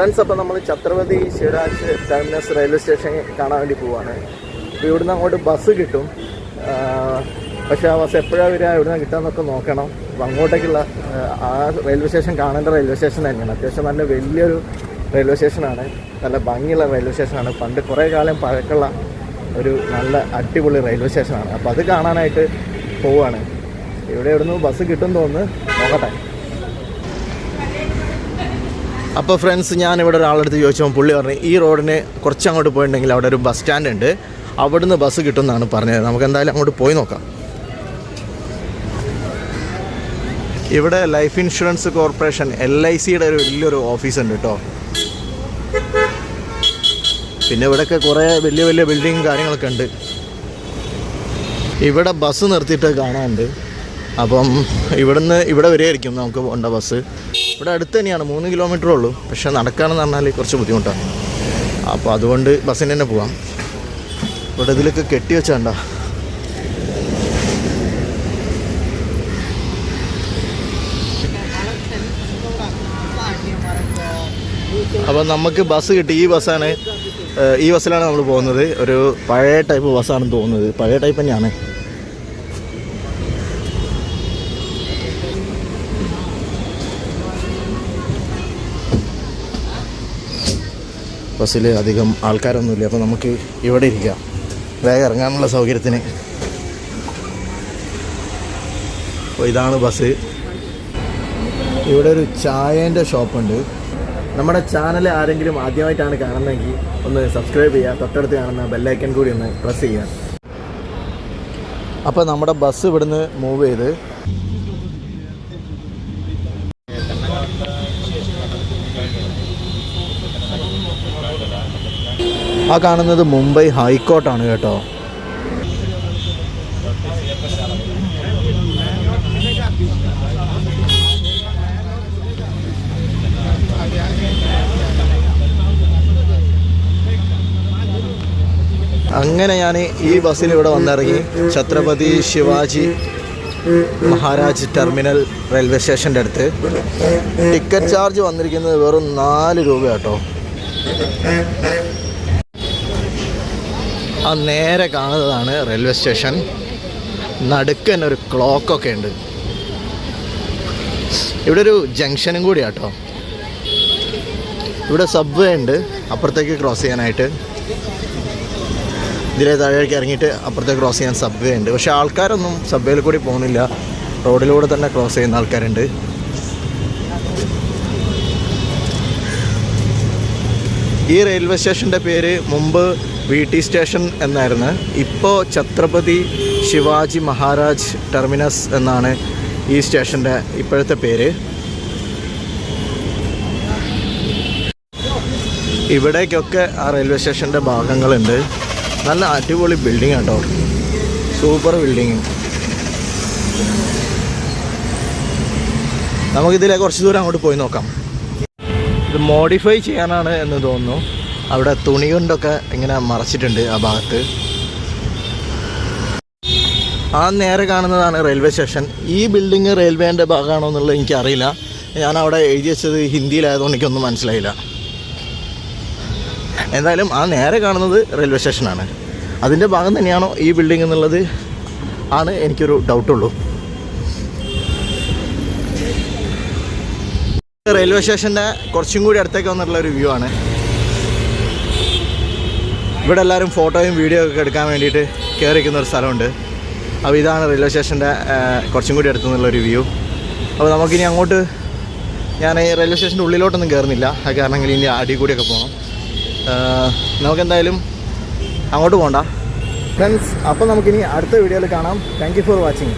Friends അപ്പോൾ നമ്മൾ Chhatrapati Shivraj terminus railway station കാണാൻ വേണ്ടി പോവാണ്. അപ്പോൾ ഇവിടുന്ന് അങ്ങോട്ട് ബസ് കിട്ടും. പക്ഷെ ആ ബസ് എപ്പോഴാണ് വരിക എവിടുന്ന് കിട്ടാമെന്നൊക്കെ നോക്കണം. അപ്പോൾ അങ്ങോട്ടേക്കുള്ള ആ, ആ റെയിൽവേ സ്റ്റേഷൻ കാണേണ്ട റെയിൽവേ സ്റ്റേഷൻ തന്നെയാണ്. അത്യാവശ്യം നല്ല വലിയൊരു റെയിൽവേ സ്റ്റേഷനാണ് നല്ല ഭംഗിയുള്ള റെയിൽവേ സ്റ്റേഷനാണ് പണ്ട് കുറേ കാലം പഴക്കമുള്ള ഒരു നല്ല അടിപൊളി റെയിൽവേ സ്റ്റേഷനാണ് അപ്പോൾ അത് കാണാനായിട്ട് പോവുകയാണ് ഇവിടെ ഇവിടുന്ന് ബസ് കിട്ടും തോന്നുന്നു. നോക്കട്ടെ. അപ്പോൾ ഫ്രണ്ട്സ് ഞാൻ ഇവിടെ ഒരാളടുത്ത് ചോദിച്ചപ്പോൾ പുള്ളി പറഞ്ഞു ഈ റോഡിന് കുറച്ച് അങ്ങോട്ട് പോയിട്ടുണ്ടെങ്കിൽ അവിടെ ഒരു ബസ് സ്റ്റാൻഡ് ഉണ്ട് അവിടുന്ന് ബസ് കിട്ടും എന്നാണ് പറഞ്ഞത്. നമുക്ക് എന്തായാലും അങ്ങോട്ട് പോയി നോക്കാം. ഇവിടെ life insurance corporation L I സിയുടെ ഒരു വലിയൊരു ഓഫീസ് ഉണ്ട് കേട്ടോ. പിന്നെ ഇവിടെയൊക്കെ കുറേ വലിയ വലിയ ബിൽഡിങ്ങും കാര്യങ്ങളൊക്കെ ഉണ്ട്. ഇവിടെ ബസ് നിർത്തിയിട്ട് കാണാനുണ്ട്. അപ്പം ഇവിടുന്ന് ഇവിടെ വരെയായിരിക്കും നമുക്ക് പോകേണ്ട ബസ്. ഇവിടെ അടുത്ത് തന്നെയാണ് മൂന്ന് കിലോമീറ്ററേ ഉള്ളൂ. പക്ഷെ നടക്കാനെന്ന് പറഞ്ഞാൽ കുറച്ച് ബുദ്ധിമുട്ടാണ്. അപ്പോൾ അതുകൊണ്ട് ബസ്സിന് തന്നെ പോവാം. ഇവിടെ ഇതിലൊക്കെ കെട്ടി വെച്ചാണ്ട. അപ്പോൾ നമുക്ക് ബസ് കിട്ടി. ഈ ബസ്സാണ് ഈ ബസ്സിലാണ് നമ്മൾ പോകുന്നത്. ഒരു പഴയ ടൈപ്പ് ബസ്സാണെന്ന് തോന്നുന്നത്. പഴയ ടൈപ്പ് തന്നെയാണ്. ബസ്സിൽ അധികം ആൾക്കാരൊന്നുമില്ല. അപ്പോൾ നമുക്ക് ഇവിടെ ഇരിക്കാം. വേഗം ഇറങ്ങാനുള്ള സൗകര്യത്തിന്. അപ്പോൾ ഇതാണ് ബസ്. ഇവിടെ ഒരു ചായേന്റെ ഷോപ്പുണ്ട്. നമ്മുടെ ചാനൽ ആരെങ്കിലും ആദ്യമായിട്ടാണ് കാണുന്നതെങ്കിൽ ഒന്ന് സബ്സ്ക്രൈബ് ചെയ്യുക. തൊട്ടടുത്ത് കാണുന്ന ബെല്ലൈക്കൻ കൂടി ഒന്ന് പ്രസ് ചെയ്യുക. അപ്പോൾ നമ്മുടെ ബസ് ഇവിടുന്ന് മൂവ് ചെയ്ത് ആ കാണുന്നത് മുംബൈ ഹൈക്കോർട്ടാണ് കേട്ടോ. അങ്ങനെ ഞാൻ ഈ ബസ്സിൽ ഇവിടെ വന്നിറങ്ങി. ഛത്രപതി ശിവാജി മഹാരാജ് ടെർമിനൽ റെയിൽവേ സ്റ്റേഷന്റെ അടുത്ത്. ടിക്കറ്റ് ചാർജ് വന്നിരിക്കുന്നത് വെറും നാല് രൂപ കേട്ടോ ആ നേരെ കാണുന്നതാണ് റെയിൽവേ സ്റ്റേഷൻ. നടുക്കൻ ഒരു ക്ലോക്കൊക്കെ ഉണ്ട്. ഇവിടെ ഒരു ജംഗ്ഷനും കൂടി കേട്ടോ ഇവിടെ സബ്വേ ഉണ്ട് അപ്പുറത്തേക്ക് ക്രോസ് ചെയ്യാനായിട്ട്. ഇതിലെ താഴേക്ക് ഇറങ്ങിയിട്ട് അപ്പുറത്തേക്ക് ക്രോസ് ചെയ്യാൻ സബ്വേ ഉണ്ട്. പക്ഷേ ആൾക്കാരൊന്നും സബ്വേയിൽ കൂടി പോകുന്നില്ല. റോഡിലൂടെ തന്നെ ക്രോസ് ചെയ്യുന്ന ആൾക്കാരുണ്ട്. ഈ റെയിൽവേ സ്റ്റേഷന്റെ പേര് മുമ്പ് വി ടി സ്റ്റേഷൻ എന്നായിരുന്നു. ഇപ്പോൾ ഛത്രപതി ശിവാജി മഹാരാജ് ടെർമിനസ് എന്നാണ് ഈ സ്റ്റേഷന്റെ ഇപ്പോഴത്തെ പേര്. ഇവിടേക്കൊക്കെ ആ റെയിൽവേ സ്റ്റേഷന്റെ ഭാഗങ്ങളുണ്ട്. നല്ല അടിപൊളി ബിൽഡിംഗ് കേട്ടോ സൂപ്പർ ബിൽഡിങ് നമുക്കിതിലെ കുറച്ച് ദൂരം അങ്ങോട്ട് പോയി നോക്കാം. ഇത് മോഡിഫൈ ചെയ്യാനാണ് എന്ന് തോന്നുന്നു. അവിടെ തുണി കൊണ്ടൊക്കെ ഇങ്ങനെ മറച്ചിട്ടുണ്ട് ആ ഭാഗത്ത്. ആ നേരെ കാണുന്നതാണ് റെയിൽവേ സ്റ്റേഷൻ ഈ ബിൽഡിങ് റെയിൽവേന്റെ ഭാഗമാണോ എന്നുള്ളത് എനിക്കറിയില്ല. ഞാൻ അവിടെ എഴുതി വെച്ചത് ഹിന്ദിയിലായതുകൊണ്ട് എനിക്കൊന്നും മനസ്സിലായില്ല. എന്തായാലും ആ നേരെ കാണുന്നത് റെയിൽവേ സ്റ്റേഷനാണ് അതിന്റെ ഭാഗം തന്നെയാണോ ഈ ബിൽഡിംഗ് എന്നുള്ളത്? ആണ് എനിക്കൊരു ഡൗട്ടുള്ളൂ റെയിൽവേ സ്റ്റേഷന്റെ കുറച്ചും കൂടി അടുത്തേക്ക് വന്നിട്ടുള്ള ഒരു വ്യൂ ആണ്. ഇവിടെ എല്ലാവരും ഫോട്ടോയും വീഡിയോ ഒക്കെ എടുക്കാൻ വേണ്ടിയിട്ട് കയറിക്കുന്ന ഒരു സ്ഥലമുണ്ട്. അപ്പോൾ ഇതാണ് റെയിൽവേ സ്റ്റേഷന്റെ കുറച്ചും കൂടി അടുത്തു നിന്നുള്ളൊരു വ്യൂ അപ്പോൾ നമുക്കിനി അങ്ങോട്ട് ഞാൻ ഈ റെയിൽവേ സ്റ്റേഷന്റെ ഉള്ളിലോട്ടൊന്നും കയറുന്നില്ല അത് കാരണം ഇനി അടി കൂടിയൊക്കെ പോകണം നമുക്കെന്തായാലും അങ്ങോട്ട് പോകണ്ട ഫ്രണ്ട്സ് അപ്പോൾ നമുക്കിനി അടുത്ത വീഡിയോയിൽ കാണാം. Thank for watching